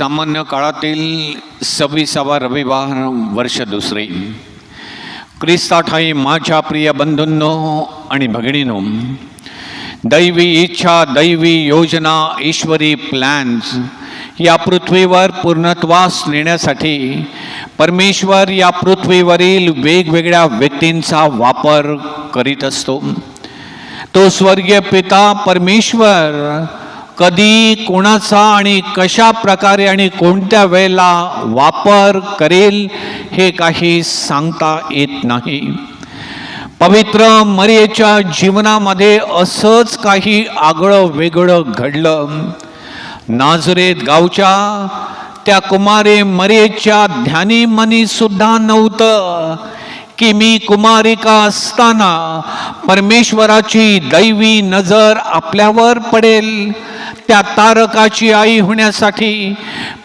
सामान्य काळातील सव्वीसावा रविवार वर्ष दुसरे. ख्रिस्ताठाई माझ्या प्रिय बंधूंनो आणि भगिनीनो दैवी इच्छा दैवी योजना ईश्वरी प्लॅन्स या पृथ्वीवर पूर्णत्वास नेण्यासाठी परमेश्वर या पृथ्वीवरील वेगवेगळ्या व्यक्तींचा वापर करीत असतो. तो स्वर्गीय पिता परमेश्वर कधी कोणाचा आणि कशा प्रकारे आणि कोणत्या वेळेला वापर करेल हे काही सांगता येत नाही. पवित्र मरियेच्या जीवनामध्ये असंच काही आगळं वेगळं घडलं. नाझरेत गावच्या त्या कुमारे मरियेच्या ध्यानी मनी सुद्धा नव्हतं की मी कुमारिका असताना परमेश्वराची दैवी नजर आपल्यावर पडेल. त्या तारकाची आई होण्यासाठी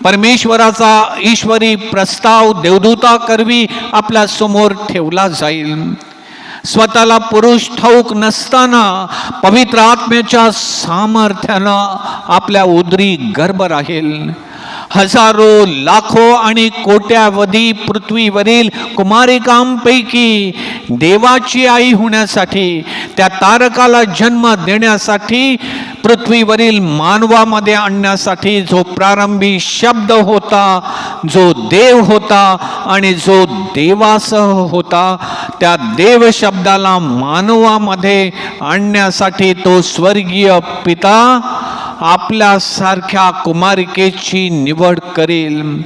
परमेश्वराचा ईश्वरी प्रस्ताव देवदूता करवी आपल्यासमोर ठेवला जाईल. स्वतःला पुरुष ठाऊक नसताना पवित्र आत्म्याच्या सामर्थ्यानं आपल्या उदरी गर्भ राहील. हजारो लाखो आणि कोट्यावधी पृथ्वीवरील कुमारिकांपैकी देवाची आई होण्यासाठी त्या तारकाला जन्म देण्यासाठी पृथ्वीवरील मानवामध्ये आणण्यासाठी जो प्रारंभी शब्द होता जो देव होता आणि जो देवासह होता त्या देव शब्दाला मानवामध्ये आणण्यासाठी तो स्वर्गीय पिता आपल्यासारख्या कुमारिकेची निवड करेल.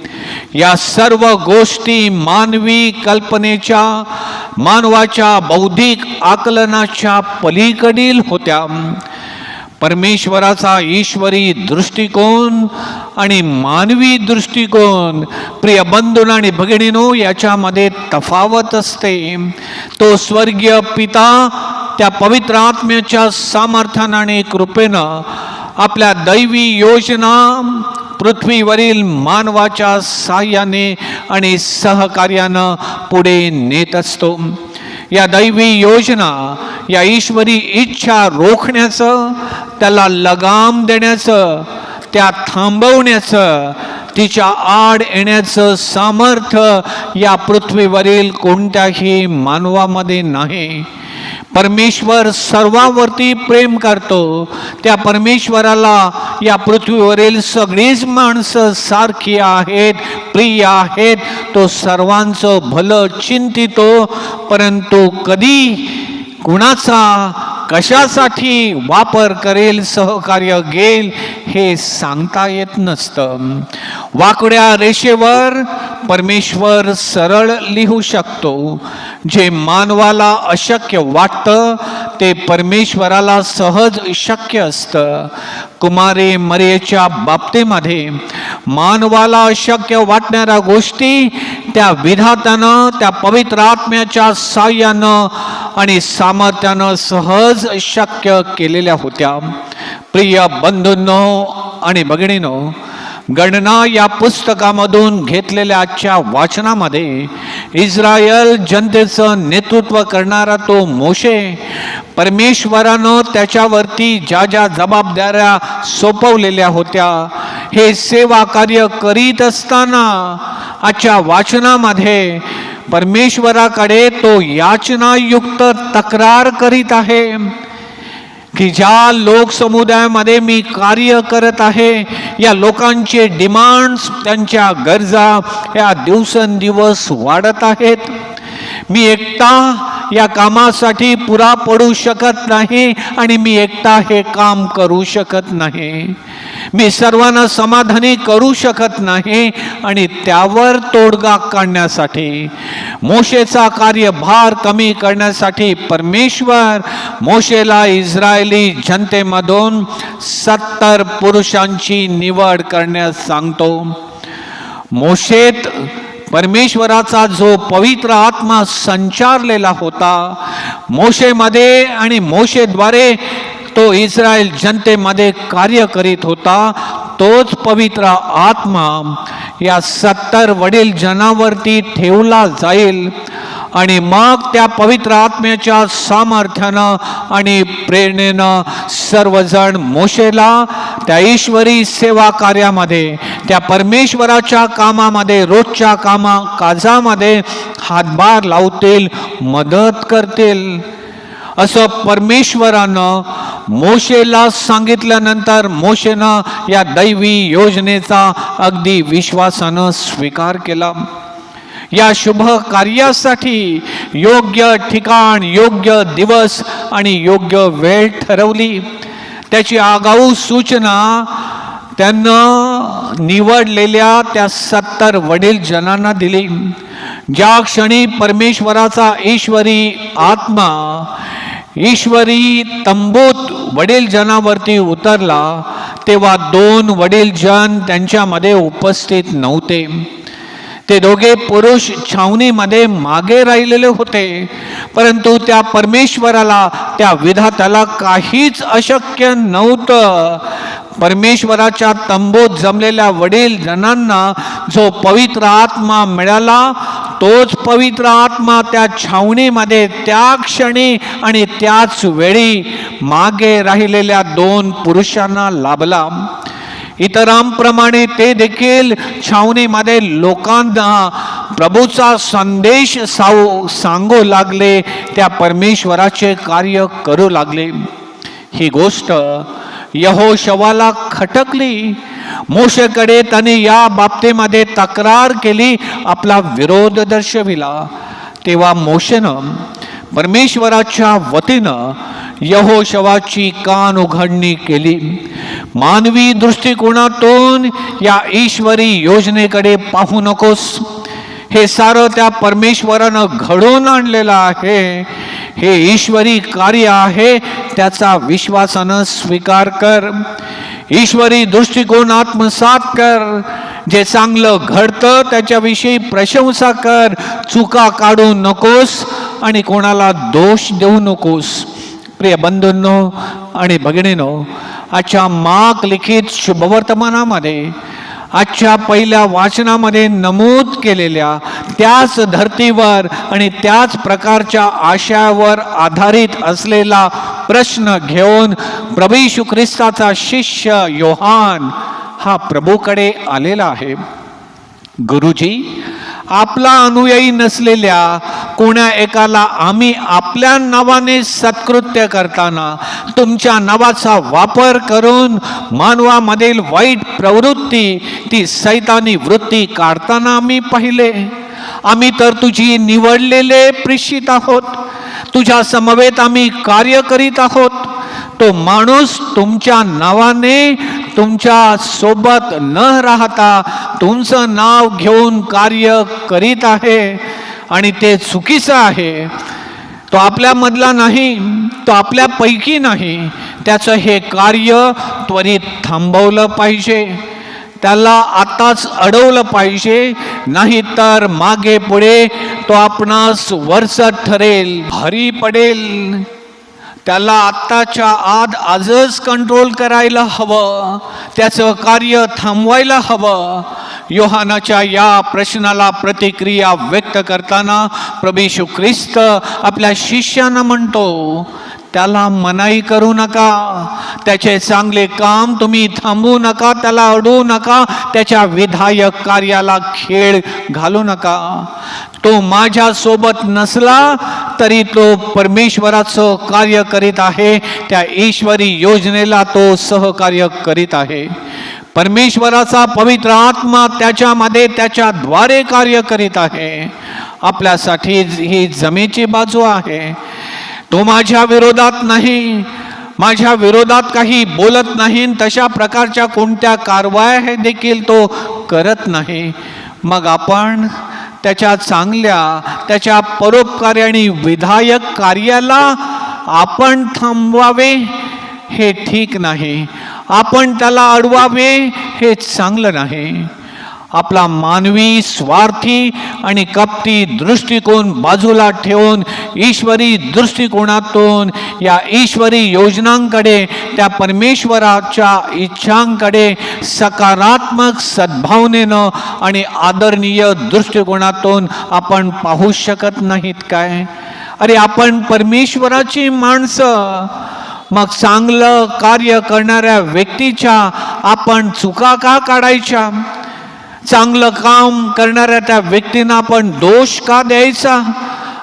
या सर्व गोष्टी मानवी कल्पनेच्या मानवाच्या बौद्धिक आकलनाच्या पलीकडील होत्या. परमेश्वराचा ईश्वरी दृष्टिकोन आणि मानवी दृष्टिकोन प्रिय बंधून आणि भगिनीनो याच्यामध्ये तफावत असते. तो स्वर्गीय पिता त्या पवित्र आत्म्याच्या सामर्थ्यानं आणि कृपेनं आपल्या दैवी योजना पृथ्वीवरील मानवाच्या साह्याने आणि सहकार्यानं पुढे नेत असतो. या दैवी योजना या ईश्वरी इच्छा रोखण्याचं त्याला लगाम देण्याचं त्या थांबवण्याचं तिच्या आड येण्याचं सामर्थ्य या पृथ्वीवरील कोणत्याही मानवामध्ये नाही. परमेश्वर सर्वावरती प्रेम करतो. त्या परमेश्वराला या पृथ्वीवरील सगळीच माणसं सारखी आहेत प्रिय आहेत. तो सर्वांचं भलं चिंतितो परंतु कधी कुणाचा कशासाठी वापर करेल सहकार्य घेईल हे सांगता येत नसतं. वाकड्या रेषेवर परमेश्वर सरळ लिहू शकतो. जे मानवाला अशक्य वाटतं ते परमेश्वराला सहज शक्य असतं. कुमारे मरेच्या बाबतीमध्ये मानवाला अशक्य वाटणाऱ्या गोष्टी त्या विधात्यानं त्या पवित्र आत्म्याच्या साह्यानं आणि सामर्थ्यानं सहज शक्य केलेल्या होत्या. प्रिय बंधूंनो आणि भगिनीनो गणना या पुस्तकामधून घेतलेल्या आजच्या वाचनामध्ये इस्रायल जनतेचं नेतृत्व करणारा तो मोशे परमेश्वरानं त्याच्यावरती ज्या ज्या जबाबदाऱ्या सोपवलेल्या होत्या हे सेवा कार्य करीत असताना आजच्या वाचनामध्ये परमेश्वराकडे तो याचनायुक्त तक्रार करीत आहे की ज्या लोकसमुदायामध्ये मी कार्य करत आहे या लोकांचे डिमांड्स त्यांच्या गरजा या दिवसेंदिवस वाढत आहेत. मी एकटा या कामासाठी पुरा पडू शकत नाही आणि मी एकटा हे काम करू शकत नाही. मी सर्वांना समाधानी करू शकत नाही आणि त्यावर तोडगा काढण्यासाठी मोशेचा कार्यभार कमी करण्यासाठी परमेश्वर मोशेला इस्रायली जनतेमधून सत्तर पुरुषांची निवड करण्यास सांगतो. मोशेत परमेश्वराचा जो पवित्र आत्मा संचारलेला होता मोशेमध्ये आणि मोशेद्वारे तो इस्रायल जनतेमध्ये कार्य करीत होता तोच पवित्र आत्मा या सत्तर वडील जनावरती ठेवला जाईल. आणि मग त्या पवित्र आत्म्याच्या सामर्थ्यानं आणि प्रेरणेनं सर्वजण मोशेला त्या ईश्वरी सेवा कार्यामध्ये त्या परमेश्वराच्या कामामध्ये रोजच्या कामा काजामध्ये हातभार लावतील मदत करतील. असं परमेश्वरानं मोशेला सांगितल्यानंतर मोशेनं या दैवी योजनेचा अगदी विश्वासानं स्वीकार केला. या शुभ कार्यासाठी योग्य ठिकाण योग्य दिवस आणि योग्य वेळ ठरवली. त्याची आगाऊ सूचना त्यांना निवडलेल्या त्या सत्तर वडील जनांना दिली. ज्या क्षणी परमेश्वराचा ईश्वरी आत्मा ईश्वरी तंबूत वडील जनावरती उतरला तेव्हा दोन वडील जन त्यांच्यामध्ये उपस्थित नव्हते. ते दोघे पुरुष छावणीमध्ये मागे राहिलेले होते परंतु त्या परमेश्वराला त्या विधात्याला काहीच अशक्य नव्हतं. परमेश्वराच्या तंबूत जमलेल्या वडील जनांना जो पवित्र आत्मा मिळाला तोच पवित्र आत्मा त्या छावणीमध्ये त्या क्षणी आणि त्याच वेळी मागे राहिलेल्या दोन पुरुषांना लाभला. इतरांप्रमाणे ते देखील छावणीमध्ये लोकांना प्रभूचा संदेश साऊ सांगू लागले त्या परमेश्वराचे कार्य करू लागले. ही गोष्ट यहोशवाला खटकली. मोशेकडे त्याने या बाबतीमध्ये तक्रार केली आपला विरोध दर्शविला. तेव्हा मोशेनं परमेश्वराच्या वतीनं यहोशवाची कान उघडणी केली. मानवी दृष्टिकोनातून या ईश्वरी योजनेकडे पाहू नकोस. हे सारं त्या परमेश्वरानं घडवून आणलेलं आहे. हे ईश्वरी कार्य आहे त्याचा विश्वासानं स्वीकार कर. ईश्वरी दृष्टिकोन आत्मसात कर. जे चांगलं घडतं त्याच्याविषयी प्रशंसा कर. चुका काढू नकोस आणि कोणाला दोष देऊ नकोस. प्रिय बंधूंनो आणि भगिनीनो आजच्या माक लिखित शुभवर्तमानामध्ये आजच्या पहिल्या वाचनामध्ये नमूद केलेल्या त्याच धर्तीवर आणि त्याच प्रकारच्या आशयावर आधारित असलेला प्रश्न घेऊन प्रभू येशू ख्रिस्ताचा शिष्य योहान हा प्रभूकडे आलेला आहे. गुरुजी आपला अनुयायी नसलेल्या कोण्या एकाला आम्ही आपल्या नावाने सत्कृत्य करताना तुमच्या नावाचा वापर करून मानवामधील वाईट प्रवृत्ती ती सैतानी वृत्ती काढताना आम्ही पाहिले. आम्ही तर तुझी निवडलेले प्रेषित आहोत. तुझ्या समवेत आम्ही कार्य करीत आहोत. तो माणूस तुमच्या नावाने तुमच्यासोबत न राहता तुमचं नाव घेऊन कार्य करीत आहे. आणि ते चुकीचं आहे. तो आपल्यामधला नाही तो आपल्यापैकी नाही. त्याचं हे कार्य त्वरित थांबवलं पाहिजे. त्याला आताच अडवलं पाहिजे. नाही तर मागे पुढे तो आपणास वरचढ ठरेल भारी पडेल. त्याला आत्ताच्या आत आजच कंट्रोल करायला हवं. त्याचं कार्य थांबवायला हवं. योहानाच्या या प्रश्नाला प्रतिक्रिया व्यक्त करताना प्रभू ख्रिस्त आपल्या शिष्यांना म्हणतो त्याला मनाई करू नका. त्याचे चांगले काम तुम्ही थांबू नका त्याला अडवू नका. त्याच्या विधायक कार्याला खेळ घालू नका. तो माझ्यासोबत नसला तरी तो परमेश्वराचं कार्य करीत आहे त्या ईश्वरी योजनेला तो सहकार्य करीत आहे. परमेश्वराचा पवित्र आत्मा त्याच्यामध्ये त्याच्याद्वारे कार्य करीत आहे. आपल्यासाठी ही जमेची बाजू आहे. तो माझ्या विरोधात नाही माझ्या विरोधात काही बोलत नाही तशा प्रकारच्या कोणत्या कारवाया देखील तो करत नाही. मग आपण त्याच्या चांगल्या त्याच्या परोपकारी आणि विधायक कार्याला आपण थांबवावे हे ठीक नाही. आपण त्याला अडवावे हे चांगलं नाही. आपला मानवी स्वार्थी आणि कपटी दृष्टिकोन बाजूला ठेवून ईश्वरी दृष्टिकोनातून या ईश्वरी योजनांकडे त्या परमेश्वराच्या इच्छांकडे सकारात्मक सद्भावनेनं आणि आदरणीय दृष्टिकोनातून आपण पाहू शकत नाहीत काय? अरे आपण परमेश्वराची माणसं. मग चांगलं कार्य करणाऱ्या व्यक्तीच्या आपण चुका का काढायच्या? चांगलं काम करणाऱ्या त्या व्यक्तींना आपण दोष का द्यायचा?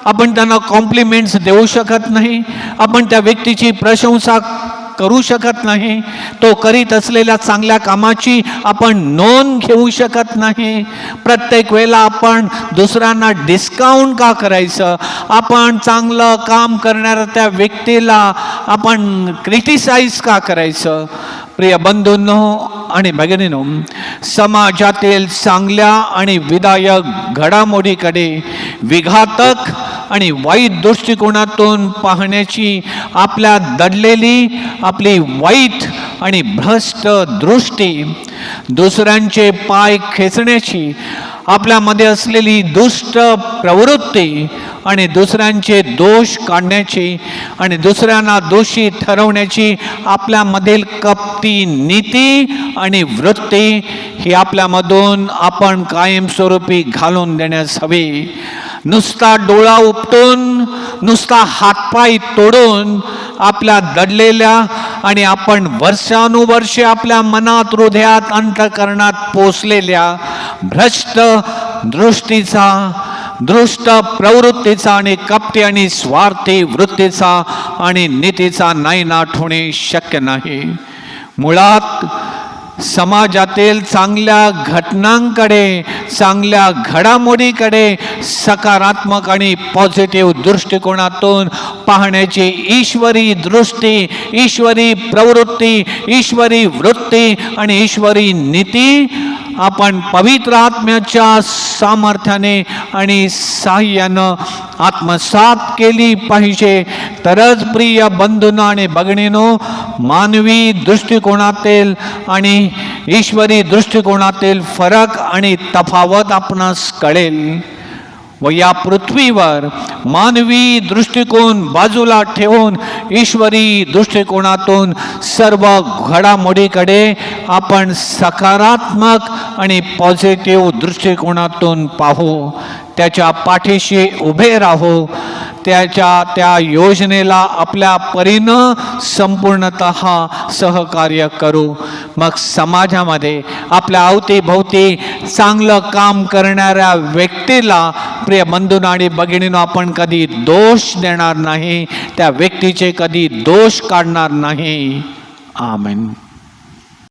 आपण त्यांना कॉम्प्लिमेंट्स देऊ शकत नाही. आपण त्या व्यक्तीची प्रशंसा करू शकत नाही. तो करीत असलेल्या चांगल्या कामाची आपण नोंद घेऊ शकत नाही. प्रत्येक वेळेला आपण दुसऱ्यांना डिस्काउंट का करायचं? आपण चांगलं काम करणाऱ्या त्या व्यक्तीला आपण क्रिटिसाइज का करायचं? प्रिय बंधूंनो आणि भगिनीनो समाजातील चांगल्या आणि विधायक घडामोडीकडे विघातक आणि वाईट दृष्टिकोनातून पाहण्याची आपल्या दडलेली आपली वाईट आणि भ्रष्ट दृष्टी दुसऱ्यांचे पाय खेचण्याची आपल्यामध्ये असलेली दुष्ट प्रवृत्ती आणि दुसऱ्यांचे दोष काढण्याची आणि दुसऱ्यांना दोषी ठरवण्याची आपल्यामधील कपटी नीती आणि वृत्ती ही आपल्यामधून आपण कायमस्वरूपी घालून देण्यास हवी. नुसता डोळा उपटून नुसता हातपाय तोडून आपल्या दडलेल्या आणि आपण वर्षानुवर्षे आपल्या मनात हृदयात अंतकरणात पोचलेल्या भ्रष्ट दृष्टीचा दृष्ट प्रवृत्तीचा आणि कपटी आणि स्वार्थी वृत्तीचा आणि नीतीचा नायनाट होणे शक्य नाही. मुळात समाजातील चांगल्या घटनांकडे चांगल्या घडामोडीकडे सकारात्मक आणि पॉझिटिव्ह दृष्टिकोनातून पाहण्याची ईश्वरी दृष्टी ईश्वरी प्रवृत्ती ईश्वरी वृत्ती आणि ईश्वरी नीती आपण पवित्र आत्म्याच्या सामर्थ्याने आणि साह्यानं आत्मसात केली पाहिजे. तरच प्रिय बंधूंनो आणि बघणीनो मानवी दृष्टिकोनातील आणि ईश्वरी दृष्टिकोनातील फरक आणि तफावत आपणास कळेल. व या पृथ्वीवर मानवी दृष्टिकोन बाजूला ठेवून ईश्वरी दृष्टिकोनातून सर्व घडामोडीकडे आपण सकारात्मक आणि पॉझिटिव्ह दृष्टिकोनातून पाहू त्याच्या पाठीशी उभे राहू त्याच्या त्या योजनेला आपल्या परीनं संपूर्णत सहकार्य करू. मग समाजामध्ये आपल्या अवतीभोवती चांगलं काम करणाऱ्या व्यक्तीला प्रिय बंधून आणि भगिनीनं आपण कधी दोष देणार नाही त्या व्यक्तीचे कधी दोष काढणार नाही. आमेन.